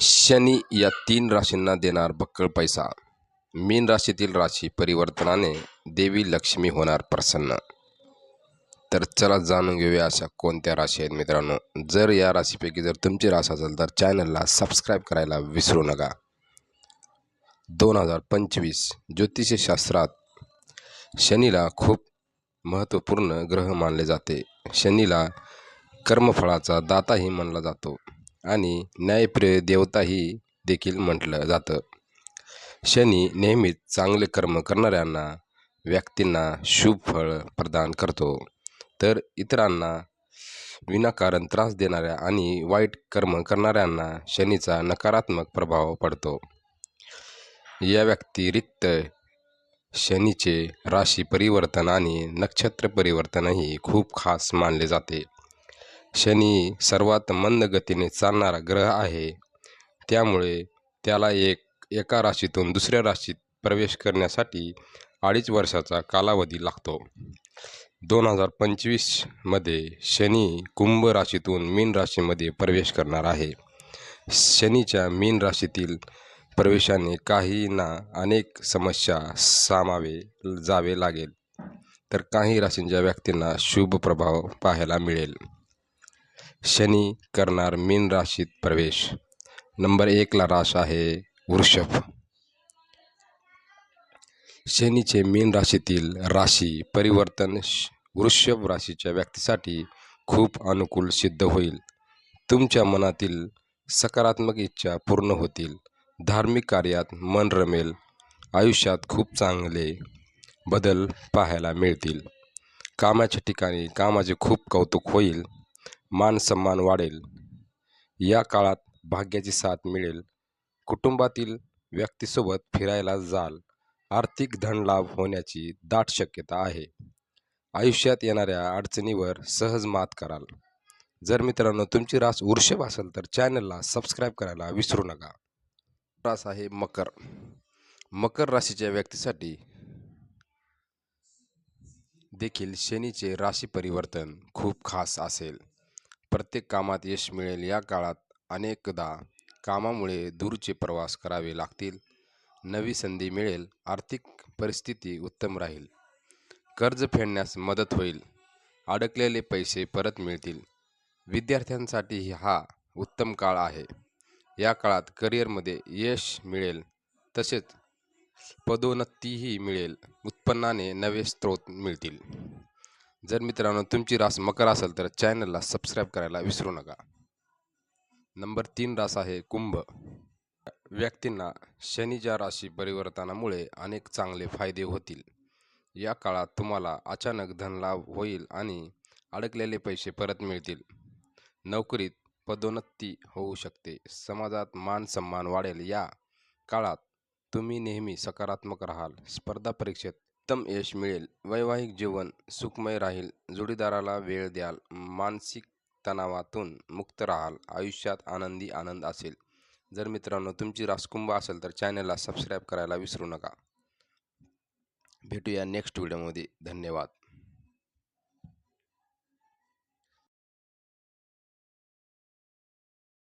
शनी या तीन राशींना देणार बक्कळ पैसा. मीन राशीतील राशी परिवर्तनाने देवी लक्ष्मी होणार प्रसन्न. तर चला जाणून घेऊया अशा कोणत्या राशी आहेत मित्रांनो. जर या राशीपैकी जर तुमची रास असेल तर चॅनलला सबस्क्राईब करायला विसरू नका. दोन हजार पंचवीस ज्योतिषशास्त्रात शनीला खूप महत्त्वपूर्ण ग्रह मानले जाते. शनीला कर्मफळाचा दाताही मानला जातो. आणि न्यायप्रिय देवताही देखील म्हटलं जातं. शनी नेहमीच चांगले कर्म करणाऱ्यांना व्यक्तींना शुभ फळ प्रदान करतो. तर इतरांना विनाकारण त्रास देणाऱ्या आणि वाईट कर्म करणाऱ्यांना शनीचा नकारात्मक प्रभाव पडतो. या व्यतिरिक्त शनीचे राशी परिवर्तन आणि नक्षत्र परिवर्तनही खूप खास मानले जाते. शनी सर्वात मंद गतीने चालणारा ग्रह आहे. त्यामुळे त्याला एक एका राशीतून दुसऱ्या राशीत प्रवेश करण्यासाठी अडीच वर्षाचा कालावधी लागतो. दोन हजार पंचवीसमध्ये शनी कुंभ राशीतून मीन राशीमध्ये प्रवेश करणार आहे. शनीच्या मीन राशीतील प्रवेशाने काहींना अनेक समस्या सामावे जावे लागेल. तर काही राशींच्या व्यक्तींना शुभ प्रभाव पाहायला मिळेल. शनी करणार मीन राशीत प्रवेश. नंबर एकला राश आहे वृषभ. शनीचे मीन राशीतील राशी परिवर्तन श- वृषभ राशीच्या व्यक्तीसाठी खूप अनुकूल सिद्ध होईल. तुमच्या मनातील सकारात्मक इच्छा पूर्ण होतील. धार्मिक कार्यात मन रमेल. आयुष्यात खूप चांगले बदल पाहायला मिळतील. कामाच्या ठिकाणी कामाचे खूप कौतुक होईल. मान सन्मान वाढेल. या काळात भाग्याची साथ मिळेल. कुटुंबातील व्यक्तीसोबत फिरायला जाल. आर्थिक धनलाभ होण्याची दाट शक्यता आहे. आयुष्यात येणाऱ्या अडचणीवर सहज मात कराल. जर मित्रांनो तुमची रास वृषभ असेल तर चॅनलला सबस्क्राईब करायला विसरू नका. रास आहे मकर. मकर राशीच्या व्यक्तीसाठी देखील शनीचे राशी परिवर्तन खूप खास असेल. प्रत्येक कामात यश मिळेल या काळात अनेकदा कामामुळे दूरचे प्रवास करावे लागतील. नवी संधी मिळेल आर्थिक परिस्थिती उत्तम राहील. कर्ज फेडण्यास मदत होईल. अडकलेले पैसे परत मिळतील. विद्यार्थ्यांसाठी हा उत्तम काळ आहे. या काळात करिअरमध्ये यश मिळेल तसेच पदोन्नतीही मिळेल. उत्पन्नाने नवे स्रोत मिळतील. जर मित्रांनो तुमची रास मकर असेल तर चॅनलला सबस्क्राईब करायला विसरू नका. नंबर तीन रास आहे कुंभ. व्यक्तींना शनीच्या राशी परिवर्तनामुळे अनेक चांगले फायदे होतील. या काळात तुम्हाला अचानक धनलाभ होईल आणि अडकलेले पैसे परत मिळतील. नोकरीत पदोन्नती होऊ शकते. समाजात मान सन्मान वाढेल. या काळात तुम्ही नेहमी सकारात्मक राहाल. स्पर्धा परीक्षेत उत्तम यश मिळेल. वैवाहिक जीवन सुखमय राहील. जोडीदाराला वेळ द्याल. मानसिक तणावातून मुक्त राहाल. आयुष्यात आनंदी आनंद असेल. जर मित्रांनो तुमची रासकुंभ असेल तर चॅनलला सबस्क्राईब करायला विसरू नका. भेटूया नेक्स्ट व्हिडिओमध्ये धन्यवाद.